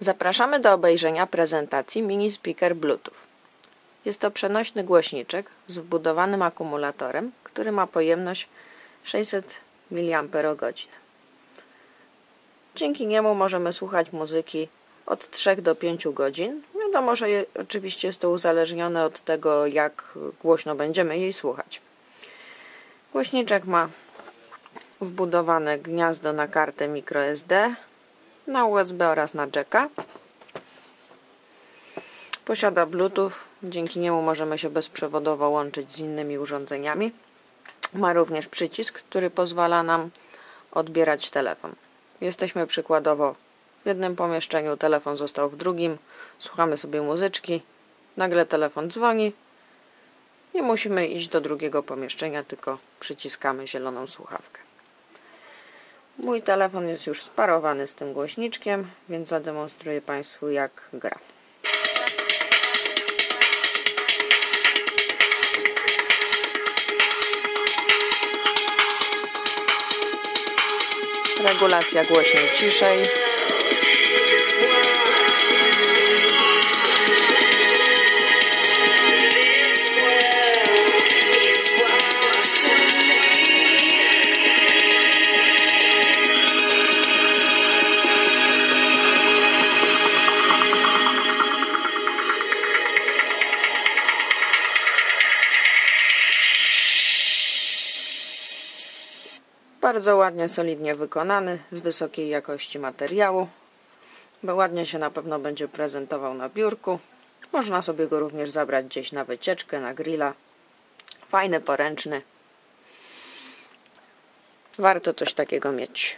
Zapraszamy do obejrzenia prezentacji mini speaker Bluetooth. Jest to przenośny głośniczek z wbudowanym akumulatorem, który ma pojemność 600 mAh. Dzięki niemu możemy słuchać muzyki od 3 do 5 godzin. Wiadomo, że oczywiście jest to uzależnione od tego, jak głośno będziemy jej słuchać. Głośniczek ma wbudowane gniazdo na kartę microSD, na USB oraz na jacka. Posiada Bluetooth, dzięki niemu możemy się bezprzewodowo łączyć z innymi urządzeniami. Ma również przycisk, który pozwala nam odbierać telefon. Jesteśmy przykładowo w jednym pomieszczeniu, telefon został w drugim, słuchamy sobie muzyczki, nagle telefon dzwoni, nie musimy iść do drugiego pomieszczenia, tylko przyciskamy zieloną słuchawkę. Mój telefon jest już sparowany z tym głośniczkiem, więc zademonstruję Państwu jak gra. Regulacja głośniej ciszej. Bardzo ładnie, solidnie wykonany, z wysokiej jakości materiału. Bo ładnie się na pewno będzie prezentował na biurku. Można sobie go również zabrać gdzieś na wycieczkę, na grilla. Fajny, poręczny. Warto coś takiego mieć.